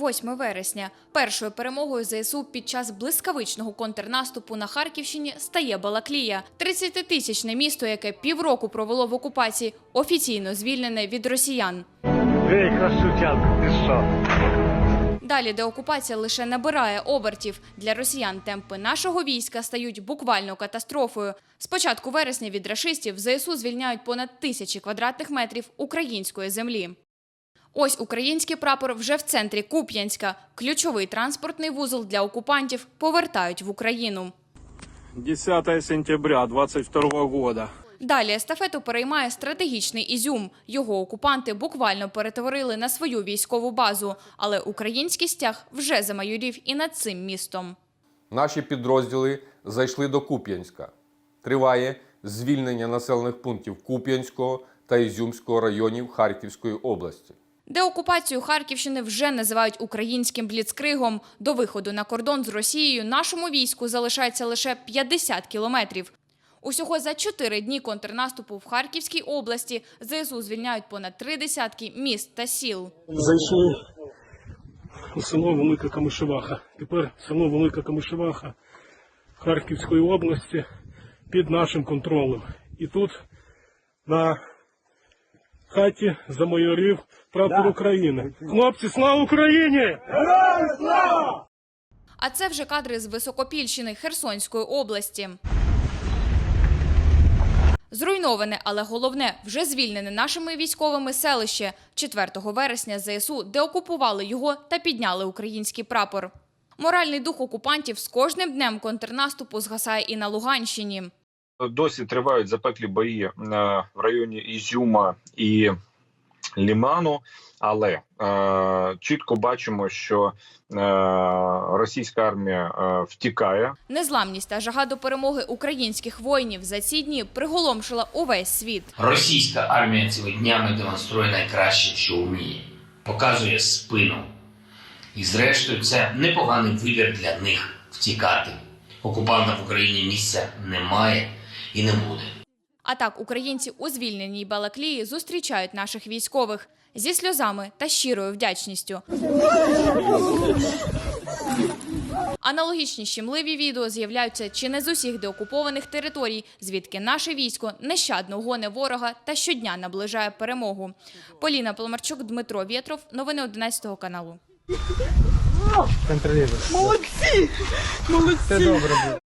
8 вересня. Першою перемогою ЗСУ під час блискавичного контрнаступу на Харківщині стає Балаклія. 30-тисячне місто, яке півроку провело в окупації, офіційно звільнене від росіян. Ей, красотянка, ти що? Далі деокупація лише набирає обертів. Для росіян темпи нашого війська стають буквально катастрофою. З початку вересня від рашистів ЗСУ звільняють понад тисячі квадратних метрів української землі. Ось український прапор вже в центрі Куп'янська. Ключовий транспортний вузол для окупантів повертають в Україну. 10 сентября 22 года. Далі естафету переймає стратегічний Ізюм. Його окупанти буквально перетворили на свою військову базу, але український стяг вже замайорів і над цим містом. Наші підрозділи зайшли до Куп'янська. Триває звільнення населених пунктів Куп'янського та Ізюмського районів Харківської області. Деокупацію Харківщини вже називають українським бліцкригом. До виходу на кордон з Росією нашому війську залишається лише 50 кілометрів. Усього за чотири дні контрнаступу в Харківській області ЗСУ звільняють понад три десятки міст та сіл. зайшли у село Велика Камишеваха. Тепер село Велика Камишеваха Харківської області під нашим контролем. І тут на хаті замайорів прапор України. Хлопці, слава Україні! А це вже кадри з Високопільщини Херсонської області. Зруйноване, але головне, вже звільнене нашими військовими селище. 4 вересня ЗСУ деокупували його та підняли український прапор. Моральний дух окупантів з кожним днем контрнаступу згасає і на Луганщині. Досі тривають запеклі бої е, в районі Ізюма і Ліману, але е, чітко бачимо, що е, російська армія е, втікає. Незламність та жага до перемоги українських воїнів за ці дні приголомшила увесь світ. Російська армія цими днями демонструє найкраще, що вміє, показує спину. І зрештою, це непоганий вибір для них втікати. Окупантам в Україні місця немає і не буде. А так українці у звільненій Балаклії зустрічають наших військових зі сльозами та щирою вдячністю. Аналогічні щемливі відео з'являються чи не з усіх деокупованих територій, звідки наше військо нещадно гоне ворога та щодня наближає перемогу. Поліна Поломарчук, Дмитро Вєтров. Новини 11 каналу. Молодці! Молодці! Все добре.